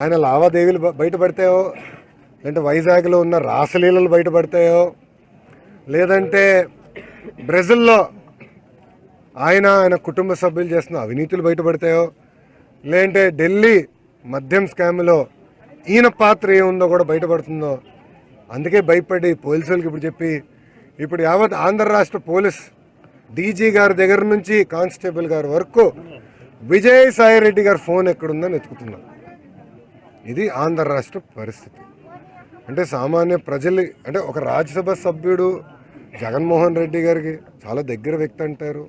ఆయన లావాదేవీలు బయటపడతాయో లేదంటే వైజాగ్లో ఉన్న రాసలీలలు బయటపడతాయో లేదంటే బ్రెజిల్లో ఆయన ఆయన కుటుంబ సభ్యులు చేస్తున్న అవినీతులు బయటపడతాయో లేదంటే ఢిల్లీ మద్యం స్కామ్లో ఈయన పాత్ర ఏముందో కూడా బయటపడుతుందో అందుకే భయపడి పోలీసులకు ఇప్పుడు చెప్పి ఇప్పుడు యావత్ ఆంధ్ర రాష్ట్ర పోలీస్ డీజీ గారి దగ్గర నుంచి కానిస్టేబుల్ గారి వరకు విజయసాయి రెడ్డి గారి ఫోన్ ఎక్కడుందని వెతుకుతున్నాం. ఇది ఆంధ్ర రాష్ట్ర పరిస్థితి. అంటే సామాన్య ప్రజలు అంటే ఒక రాజ్యసభ సభ్యుడు జగన్మోహన్ రెడ్డి గారికి చాలా దగ్గర వ్యక్తి అంటారు.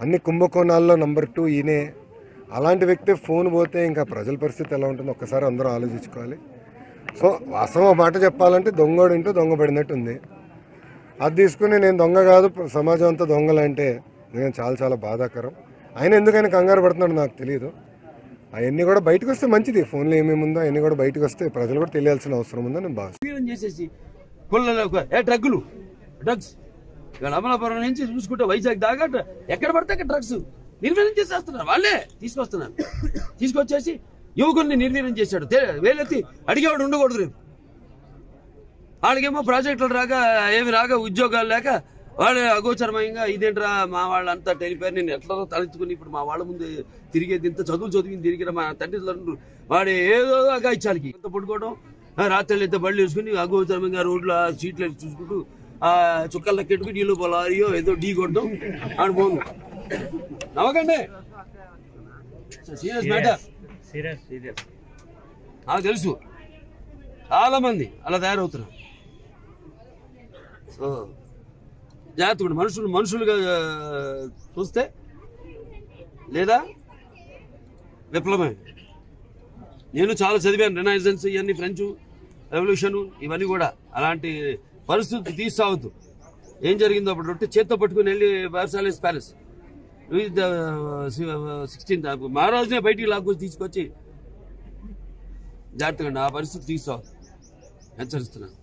అన్ని కుంభకోణాల్లో నంబర్ టూ ఈయనే. అలాంటి వ్యక్తి ఫోన్ పోతే ఇంకా ప్రజల పరిస్థితి ఎలా ఉంటుందో ఒక్కసారి అందరూ ఆలోచించుకోవాలి. సో వాస్తవం ఒక మాట చెప్పాలంటే దొంగోడు ఇంటూ దొంగ పడినట్టుంది అది తీసుకుని నేను దొంగ కాదు సమాజం అంతా దొంగలంటే నేను చాలా చాలా బాధాకరం. ఆయన ఎందుకైనా కంగారు పడుతున్నాడు నాకు తెలియదు అవన్నీ కూడా బయటకు వస్తే మంచిది. ఫోన్లో ఏమేమి ఉందో అవన్నీ కూడా బయటకు వస్తే ప్రజలు కూడా తెలియాల్సిన అవసరం ఉందని నేను భావిస్తున్నాను. చేసేసి ఏ డ్రగ్గులు. డ్రగ్స్. ఇక్కడ అమలాపురం నుంచి చూసుకుంటే వైజాగ్ దాకా ఎక్కడ పడితే అక్కడ డ్రగ్స్. నిర్వీర్యం చేసేస్తున్నారు. వాళ్ళే తీసుకొస్తున్నారు. తీసుకొచ్చేసి యువకుల్ని నిర్వీర్యం చేశాడు. వేలెత్తి అడిగేవాడు ఉండకూడదు రేపు. వాళ్ళకేమో ప్రాజెక్టులు రాక ఏమి రాక ఉద్యోగాలు లేక వాళ్ళు అగోచరమయంగా ఇదేంట్రా మా వాళ్ళంతా టెలిపోయారు నేను ఎట్లా తలెత్తుకుని ఇప్పుడు మా వాళ్ళ ముందు తిరిగేది ఇంత చదువులు చదివింది తిరిగిన మా తండ్రి వాడు ఏదో అగాయిచ్చాలికి ఇంత పడుకోవడం రాత్రి అయితే బళ్ళు వేసుకుని అగోచరమంగా రోడ్లు సీట్లు చూసుకుంటూ ఆ చుక్కల కెట్టుకు నీళ్ళు పొలారియో ఏదో ఢీ కొట్టడం ఆడు పోను. నవ్వకండి. Serious matter. Serious serious. నాకు తెలుసు. చాలా మంది అలా తయారవుతున్నారు. సో జాగ్రత్త మనుషులు మనుషులుగా చూస్తే లేదా? విప్లవమే. నేను చాలా చదివాను. రినైజెన్స్ ఇవన్నీ ఫ్రెంచ్ రెవల్యూషన్ ఇవన్నీ కూడా. అలాంటి పరిస్థితి తీసుకురావద్దు ఏం జరిగిందో అప్పుడు రొట్టె చేత్తో పట్టుకుని వెళ్ళి వర్సాలిస్ ప్యాలెస్ సిక్స్టీన్త్ మహారాజునే బయటికి లాక్కొచ్చి తీసుకొచ్చి జాగ్రత్తగా ఆ పరిస్థితి తీసుకురావద్దు హెచ్చరిస్తున్నాను.